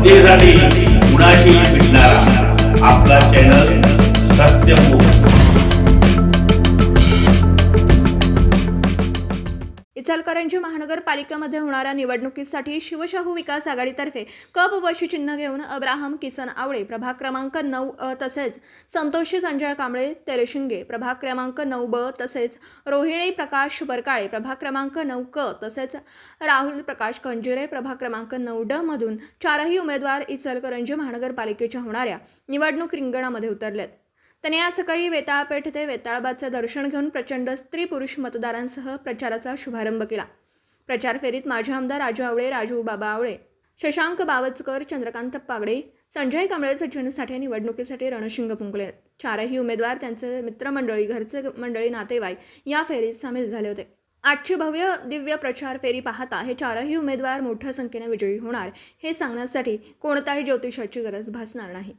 सत्तेसाठी कुणाशी भेटणारा आपला चॅनल सत्यमुख इचलकरंजी महानगरपालिकेमध्ये होणाऱ्या निवडणुकीसाठी शिवशाहू विकास आघाडीतर्फे कप वशी चिन्ह घेऊन अब्राहम किसन आवळे प्रभाग क्रमांक नऊ अ तसेच संतोषी संजय कांबळे तेरेशिंगे प्रभाग क्रमांक नऊ ब तसेच रोहिणी प्रकाश बरकाळे प्रभाग क्रमांक नऊ क तसेच राहुल प्रकाश कंजिरे प्रभाग क्रमांक नऊ ड मधून चारही उमेदवार इचलकरंजी महानगरपालिकेच्या होणाऱ्या निवडणूक रिंगणामध्ये उतरलेत. त्यांनी आज सकाळी वेताळपेठ ते वेताळबादचं दर्शन घेऊन प्रचंड स्त्री पुरुष मतदारांसह प्रचाराचा शुभारंभ केला. प्रचार फेरीत माजी आमदार राजू आवळे राजू बाबा आवळे शशांक बावचकर चंद्रकांत पागडे संजय कांबळे सचिनसाठी निवडणुकीसाठी रणशिंग फुंकले. चारही उमेदवार त्यांचे मित्रमंडळी घरचे मंडळी नातेवाईक या फेरीत सामील झाले होते. आजची भव्य दिव्य प्रचार फेरी पाहता हे चारही उमेदवार मोठ्या संख्येने विजयी होणार हे सांगण्यासाठी कोणताही ज्योतिषाची गरज भासणार नाही.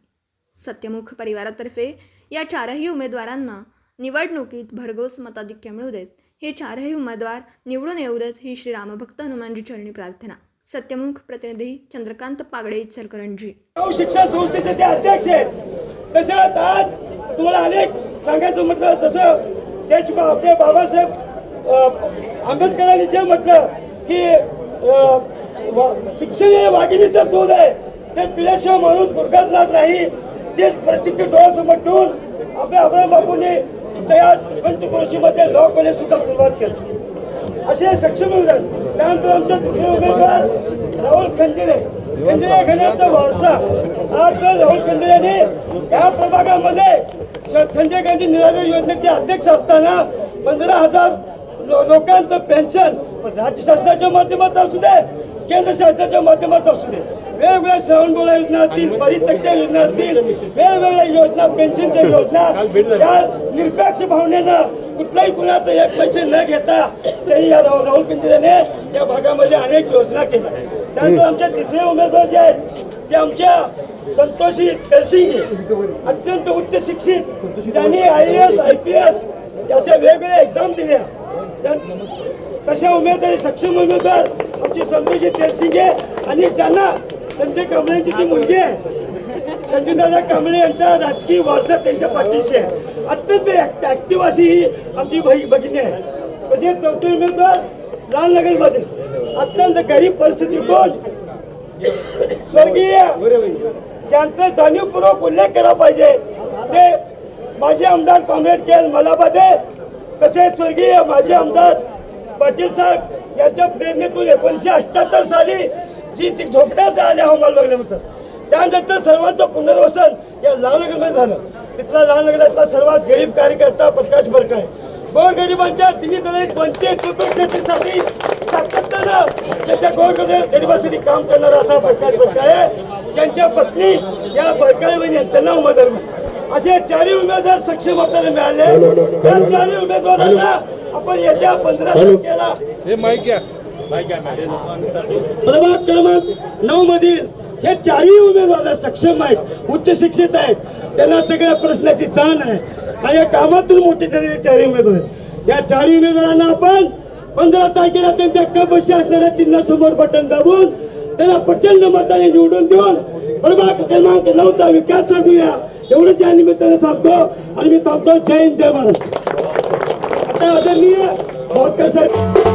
सत्यमुख परिवारातर्फे या चारही उमेदवारांना निवडणुकीत भरघोस मताधिक्य मिळू देत. हे चारही उमेदवार निवडून येऊ देत ही श्री रामभक्त हनुमानजी चरणी प्रार्थना. सत्यमुख प्रतिनिधी चंद्रकांत पागडे इचलकरंजी. शिक्षण संस्थेचे ते अध्यक्ष आहेत. तसंच आज तुम्हाला अनेक सांगायचं म्हटलं जसं त्याच आपले बाबासाहेब आंबेडकरांनी जे म्हटलं की शिक्षण हे वाघिणीचं दूध आहे. ते पिल्याशिवाय माणूस गुरगजणार नाही. तेच परिस्थिती डोळ्यासमोर ठेवून आपल्या अब्राम त्या पंचक्रोशीमध्ये लॉ कॉलेज सुद्धा सुरुवात केली. असे सक्षम उमेदवार त्यानंतर आमचे दुसरे उमेदवार राहुल खंजिरे. खंजिरे घराचा वारसा. आज तर राहुल खंजिरे यांनी या प्रभागामध्ये संजय गांधी निराधार योजनेचे अध्यक्ष असताना पंधरा हजार लो- लोकांचं पेन्शन राज्य शासनाच्या माध्यमात असू दे केंद्र शासनाच्या माध्यमात असू दे. वेगवेगळ्या श्रवणबोळा योजना असतील परित्यक्त्या योजना असतील वेगवेगळ्या योजना पेन्शनच्या योजना या निरपेक्ष भावनेनं कुठल्याही कुणाचं एक पैसे न घेता त्यांनी या राहुल केंद्राने या भागामध्ये अनेक योजना केल्या. त्यानंतर आमचे तिसरे उमेदवार जे आहेत ते आमच्या संतोषी कलसिंगे अत्यंत उच्च शिक्षित ज्यांनी I A S I P S वेगवेगळ्या एक्झाम दिल्या. तशा उमेदवार सक्षम उमेदवार आमची संतोषी तेलसिंगे आणि ज्यांना संजय कांबळेची ती मुलगी आहे. संजयदादा कांबळे यांचा राजकीय वारसा त्यांच्या पाठीशी आहे. अत्यंत ऍक्टिव्ह अशी ही आमची भाई भगिनी आहे. म्हणजे तसेच चौथे उमेदवार लालनगरमध्ये अत्यंत गरीब परिस्थिती कोण? स्वर्गीय ज्यांचा जाणीवपूर्वक उल्लेख केला पाहिजे. ते माजी आमदार कॉम्रेड के एल मलाबादे तसेच स्वर्गीय माजी आमदार पाटील साहेब यांच्या प्रेरणेतून एकोणीसशे अठ्याहत्तर साली जी ती झोपड्यात आल्या हवामान बघल्यानंतर त्यानंतर सर्वांचं पुनर्वसन या लहानगरमध्ये झालं. तिथला लहानगरातला सर्वात गरीब कार्यकर्ता प्रकाश बरकाय गोरगरिबांच्या तिन्ही जण पंचायत शेतीसाठी सातत्यानं त्याच्या गोरगरीब गरिबासाठी काम करणारा असा प्रकाश बरकाळे त्यांच्या पत्नी या बरकाळे आहेत, त्यांना उमेदवार मिळाले. असे चारही उमेदवार सक्षम आपल्याला मिळाले. या चारही उमेदवारांना आपण येत्या पंधरा तारखेला प्रभाग क्रमांक नऊ मधील हे चारही उमेदवार सक्षम आहेत उच्च शिक्षित आहेत. त्यांना सगळ्या प्रश्नाची जाण आहे. आणि या कामातून मोठे झालेले चारही उमेदवार आहेत. या चारही उमेदवारांना आपण पंधरा तारखेला त्यांच्या कपशी असणाऱ्या चिन्हासमोर बटन दाबून त्यांना प्रचंड मताने निवडून देऊन प्रभाग क्रमांक नऊचा विकास साधूया. एवढंच या निमित्ताने सांगतो. आणि मी थांबतो. जय हिंद जय महाराज आता आदरणीय भास्कर साहेब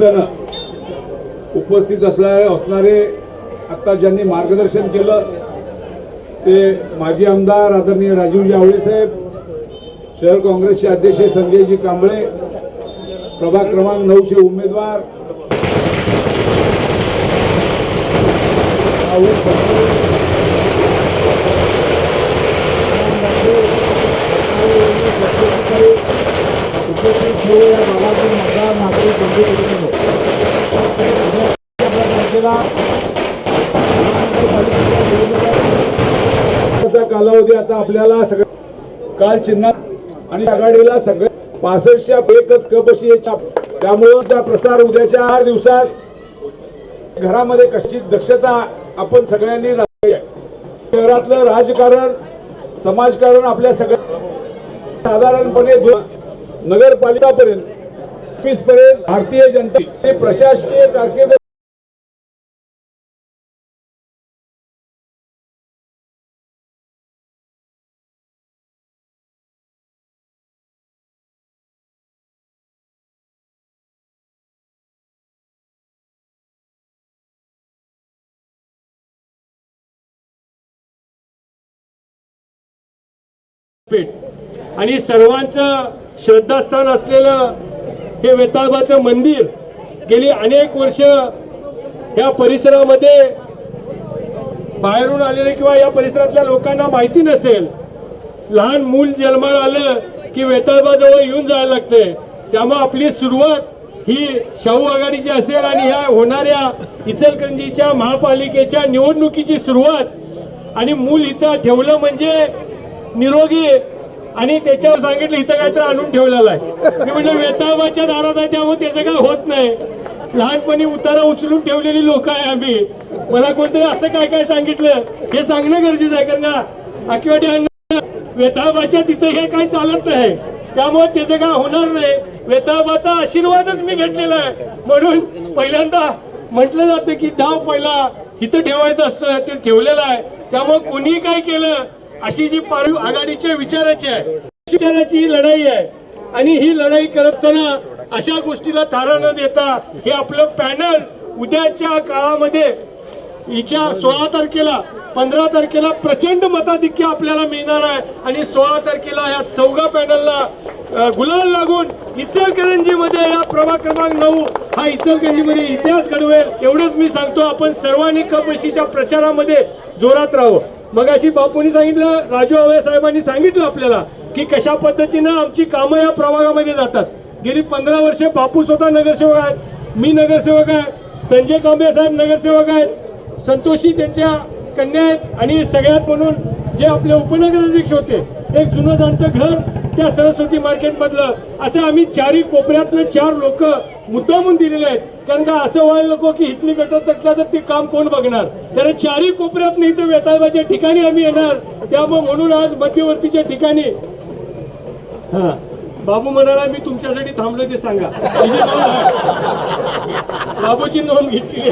निमित्तानं उपस्थित असला असणारे आत्ता ज्यांनी मार्गदर्शन केलं ते माजी आमदार आदरणीय राजीवजी आवळे साहेब शहर काँग्रेसचे अध्यक्ष संजयजी कांबळे प्रभाग क्रमांक नऊचे उमेदवार या मतदार नागरिक आपल्या कालावधी आता आपल्याला सगळं काल चिन्हात आणि आघाडीला सगळे पासष्टच्या एकच कप अशी त्यामुळं प्रसार उद्याच्या आठ दिवसात घरामध्ये कशी दक्षता आपण सगळ्यांनी आहे. शहरातलं राजकारण समाजकारण आपल्या सगळ्या साधारणपणे नगरपालिकापर्यंत वीस पर्यंत भारतीय जनता आणि प्रशासकीय कारकीर्द आणि सर्वांचं श्रद्धास्थान असलेलं हे वेताळबाचं मंदिर गेली अनेक वर्ष या परिसरामध्ये बाहेरून आलेले किंवा या परिसरातल्या लोकांना माहिती नसेल लहान मूल जन्माला आलं की वेताळबाजवळ येऊन जायला लागते त्यामुळे आपली सुरुवात ही शाहू आघाडीची असेल आणि ह्या होणाऱ्या इचलकरंजीच्या महापालिकेच्या निवडणुकीची सुरुवात आणि मूल इथं ठेवलं म्हणजे निरोगी आणि त्याच्यावर सांगितलं इथं काहीतरी आणून ठेवलेलं आहे. मी म्हटलं वेताबाच्या दारात आहे त्यामुळे त्याचं काय होत नाही. लहानपणी उतारा उचलून ठेवलेली लोक आहे आम्ही. मला कोणतरी असं काय काय सांगितलं हे सांगणं गरजेचं आहे कारण का आकिवाटी अण्णा वेताबाच्या तिथं हे काही चालत नाही. त्यामुळे त्याचं काय होणार नाही. वेताबाचा आशीर्वादच मी घेतलेला आहे. म्हणून पहिल्यांदा म्हटलं जातं की डाव पहिला इथं ठेवायचं असतं ते ठेवलेलं आहे. त्यामुळे कोणी काय केलं अशी जी पार आघाडीच्या विचाराची आहे विचाराची ही लढाई आहे. आणि ही लढाई करत असताना अशा गोष्टीला थारा न देता हे आपलं पॅनल उद्याच्या काळामध्ये हिच्या सोळा तारखेला पंधरा तारखेला प्रचंड मताधिक्य आपल्याला मिळणार आहे. आणि सोळा तारखेला या चौघा पॅनलला गुलाल लागून इचलकरंजीमध्ये या प्रभाग क्रमांक नऊ हा इचलकरंजीमध्ये इतिहास घडवेल एवढंच मी सांगतो. आपण सर्वांनी कपशीच्या प्रचारामध्ये जोरात राहू मग अशी बापूंनी सांगितलं राजू आवे साहेबांनी सांगितलं आपल्याला की कशा पद्धतीनं आमची कामं या प्रभागामध्ये जातात. गेली पंधरा वर्षे बापू स्वतः नगरसेवक आहेत मी नगरसेवक आहे संजय कांबे साहेब नगरसेवक आहेत. संतोषी त्यांच्या कन्या आहेत आणि सगळ्यात म्हणून जे आपले उपनगराध्यक्ष होते एक जुनं जाणतं घर त्या सरस्वती मार्केटमधलं. असं आम्ही चारही कोपऱ्यातनं चार लोक मुद्दामून दिलेले आहेत. कारण का असं व्हायला नको की इथली गटर तटला तर ते काम कोण बघणार? तर चारही कोपऱ्यात नाही तर वेताळबाच्या ठिकाणी आम्ही येणार. त्यामुळे म्हणून आज मध्यवर्तीच्या ठिकाणी हा. बाबू म्हणाला मी तुमच्यासाठी थांबलो ते सांगा. बाबूची नोंद घेतली.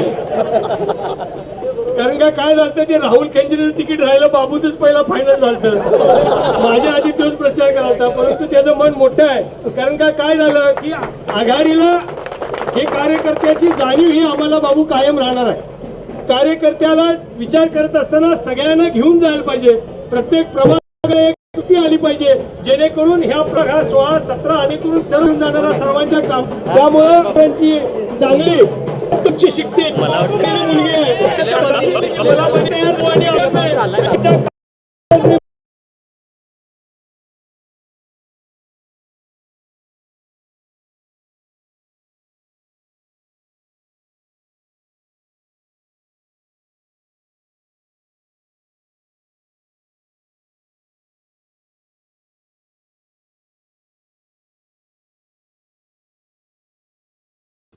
कारण का काय झालं ते राहुल खेंजरीचं तिकीट राहिलं बाबूच पहिला फायनल झालं माझ्या आधी तोच प्रचार करायचा परंतु त्याचं मन मोठं आहे. कारण का काय झालं की आघाडीला हे कार्यकर्त्याची जाणीव ही आम्हाला बाबू कायम राहणार आहे. कार्यकर्त्याला विचार करत असताना सगळ्यांना घेऊन जायला पाहिजे. प्रत्येक एक कृती आली पाहिजे. जेणेकरून ह्या प्रकार सोळा सतरा आणि करून सर्व जाणारा सर्वांच्या काम त्यामुळं त्यांची चांगली उच्च शिकते मुलगी आहे.